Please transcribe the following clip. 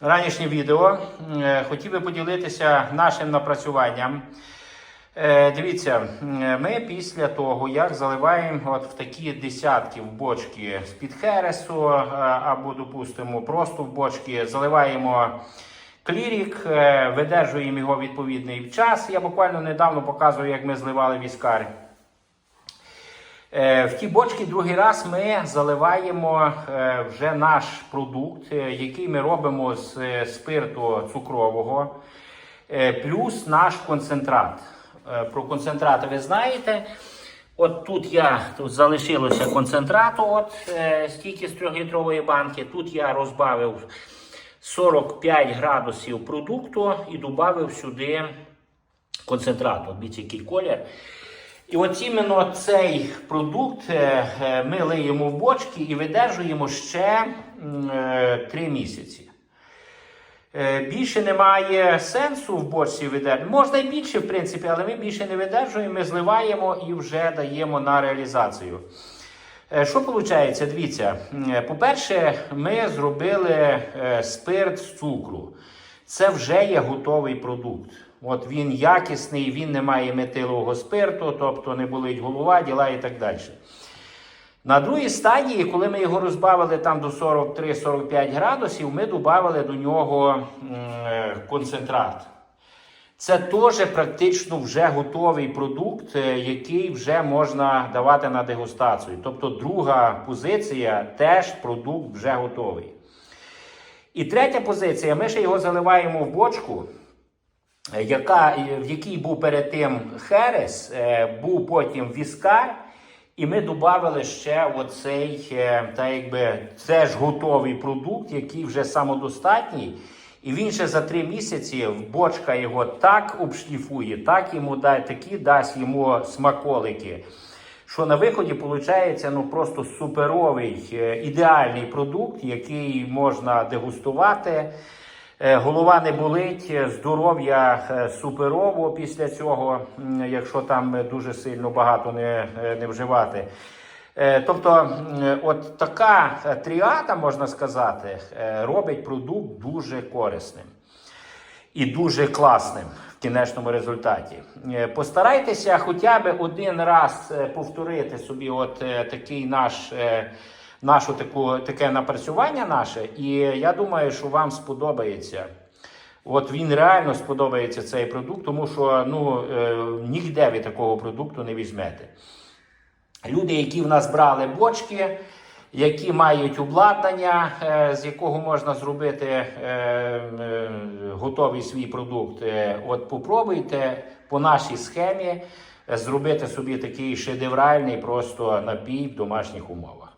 ранішнє відео. Е, Хотів би поділитися нашим напрацюванням. Е, Дивіться, е, ми після того, як заливаємо от в такі десятки в бочки з-під хересу, або, допустимо, просто в бочки, заливаємо клірік, видержуємо його відповідний час. Я буквально недавно показував, як ми зливали віскар. Е, В ті бочки другий раз ми заливаємо е, вже наш продукт, е, який ми робимо з спирту цукрового, плюс наш концентрат. Про концентрат ви знаєте. От тут я тут залишилося концентрату, от стільки з 3-літрової банки. Тут я розбавив 45 градусів продукту і додав сюди концентрат. От який колір. І от іменно цей продукт е, е, ми лиємо в бочки і видержуємо ще 3 місяці. Е, Більше немає сенсу в бочці видержувати. Можна і більше, в принципі, але ми більше не видержуємо, ми зливаємо і вже даємо на реалізацію. Що виходить? Дивіться, по-перше, ми зробили спирт з цукру. Це вже є готовий продукт. От він якісний, він не має метилового спирту, тобто не болить голова, діла і так далі. На другій стадії, коли ми його розбавили там до 43-45 градусів, ми додали до нього е, концентрат. Це теж практично вже готовий продукт, е, який вже можна давати на дегустацію. Тобто друга позиція теж продукт вже готовий. І третя позиція, ми ще його заливаємо в бочку, яка, е, в якій був перед тим херес, е, був потім віскар. І ми додали ще оцей, е, та якби це ж готовий продукт, який вже самодостатній. І він ще за три місяці бочка його так обшліфує, так йому дасть, такі дасть йому смаколики. Що на виході виходить ну просто суперовий е, ідеальний продукт, який можна дегустувати. Е, Голова не болить, е, здоров'я е, суперово після цього, якщо там дуже сильно багато не, не вживати. Тобто, от така тріада, можна сказати, робить продукт дуже корисним і дуже класним в кінечному результаті. Постарайтеся хоча б один раз повторити собі от такий наш. Нашу таку таке напрацювання наше, і я думаю, що вам сподобається. От він реально сподобається цей продукт, тому що ну е, ніде ви такого продукту не візьмете. Люди, які в нас брали бочки, які мають обладнання, е, з якого можна зробити е, е, готовий свій продукт. Е, От попробуйте по нашій схемі е, зробити собі такий шедевральний просто напій в домашніх умовах.